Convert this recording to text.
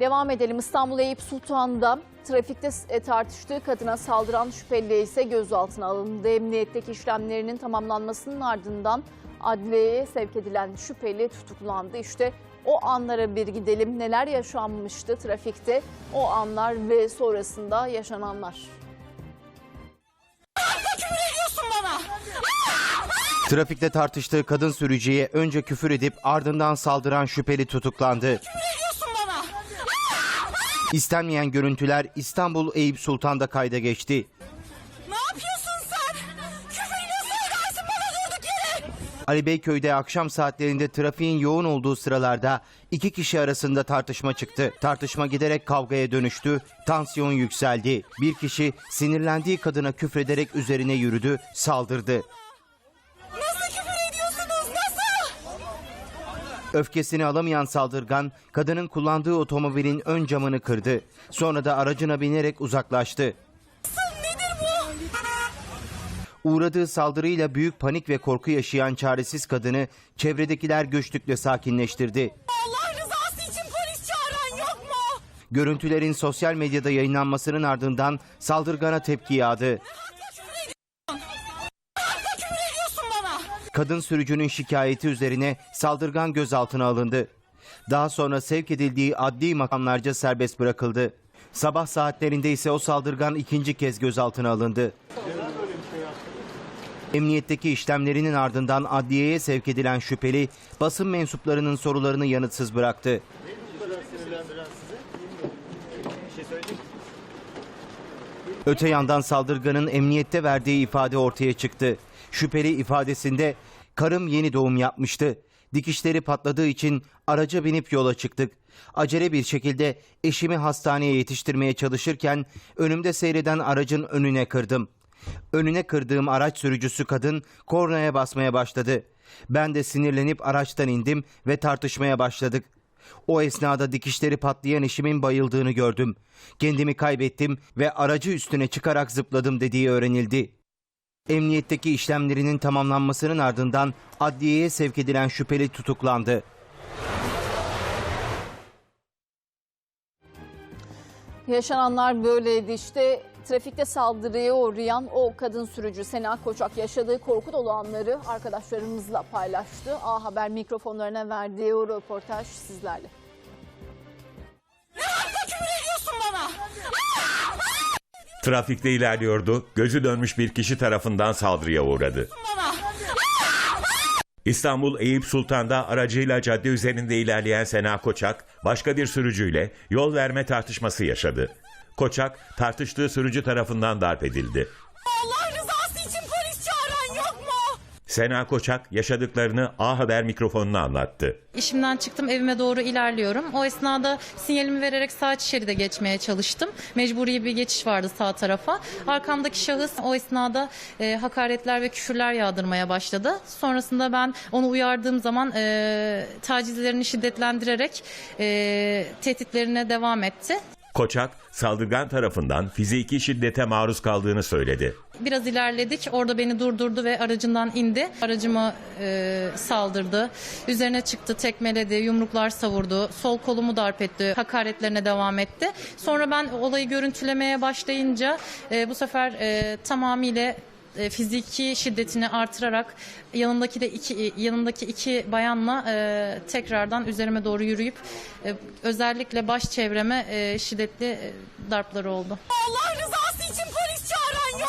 Devam edelim. İstanbul Eyüp Sultan'da trafikte e, tartıştığı kadına saldıran şüpheli ise gözaltına alındı. Emniyetteki işlemlerinin tamamlanmasının ardından adliyeye sevk edilen şüpheli tutuklandı. İşte o anlara bir gidelim. Neler yaşanmıştı trafikte? O anlar ve sonrasında yaşananlar. Trafikte tartıştığı kadın sürücüye önce küfür edip ardından saldıran şüpheli tutuklandı. İstenmeyen görüntüler İstanbul Eyüp Sultan'da kayda geçti. Ne yapıyorsun sen? Nasıl edersin bana durduk yere? Ali Beyköy'de akşam saatlerinde trafiğin yoğun olduğu sıralarda iki kişi arasında tartışma çıktı. Tartışma giderek kavgaya dönüştü, tansiyon yükseldi. Bir kişi sinirlendiği kadına küfrederek üzerine yürüdü, saldırdı. Öfkesini alamayan saldırgan kadının kullandığı otomobilin ön camını kırdı. Sonra da aracına binerek uzaklaştı. Uğradığı saldırıyla büyük panik ve korku yaşayan çaresiz kadını çevredekiler göçtükle sakinleştirdi. Allah rızası için polis çağıran yok mu? Görüntülerin sosyal medyada yayınlanmasının ardından saldırgana tepki yağdı. Kadın sürücünün şikayeti üzerine saldırgan gözaltına alındı. Daha sonra sevk edildiği adli makamlarca serbest bırakıldı. Sabah saatlerinde ise o saldırgan ikinci kez gözaltına alındı. Emniyetteki işlemlerinin ardından adliyeye sevk edilen şüpheli basın mensuplarının sorularını yanıtsız bıraktı. Öte yandan saldırganın emniyette verdiği ifade ortaya çıktı. Şüpheli ifadesinde karım yeni doğum yapmıştı. Dikişleri patladığı için araca binip yola çıktık. Acele bir şekilde eşimi hastaneye yetiştirmeye çalışırken önümde seyreden aracın önüne kırdım. Önüne kırdığım araç sürücüsü kadın kornaya basmaya başladı. Ben de sinirlenip araçtan indim ve tartışmaya başladık. O esnada dikişleri patlayan eşimin bayıldığını gördüm. Kendimi kaybettim ve aracı üstüne çıkarak zıpladım dediği öğrenildi. Emniyetteki işlemlerinin tamamlanmasının ardından adliyeye sevk edilen şüpheli tutuklandı. Yaşananlar böyleydi işte. Trafikte saldırıya uğrayan o kadın sürücü Sena Koçak yaşadığı korku dolu anları arkadaşlarımızla paylaştı. A Haber mikrofonlarına verdiği o röportaj sizlerle. Hakla küfür ediyorsun bana. Trafikte ilerliyordu. Gözü dönmüş bir kişi tarafından saldırıya uğradı. İstanbul Eyüp Sultan'da aracıyla cadde üzerinde ilerleyen Sena Koçak başka bir sürücüyle yol verme tartışması yaşadı. Koçak tartıştığı sürücü tarafından darp edildi. Allah rızası için polis çağıran yok mu? Sena Koçak yaşadıklarını A Haber mikrofonuna anlattı. İşimden çıktım evime doğru ilerliyorum. O esnada sinyalimi vererek sağ şeride geçmeye çalıştım. Mecburi bir geçiş vardı sağ tarafa. Arkamdaki şahıs o esnada e, hakaretler ve küfürler yağdırmaya başladı. Sonrasında ben onu uyardığım zaman e, tacizlerini şiddetlendirerek e, tehditlerine devam etti. Koçak saldırgan tarafından fiziki şiddete maruz kaldığını söyledi. Biraz ilerledik. Orada beni durdurdu ve aracından indi. Aracıma e, saldırdı. Üzerine çıktı, tekmeledi, yumruklar savurdu. Sol kolumu darp etti. Hakaretlerine devam etti. Sonra ben olayı görüntülemeye başlayınca e, bu sefer e, tamamıyla e, fiziki şiddetini artırarak yanındaki de iki yanındaki iki bayanla e, tekrardan üzerime doğru yürüyüp e, özellikle baş çevreme e, şiddetli e, darpları oldu. Allah rızası için polis çağıran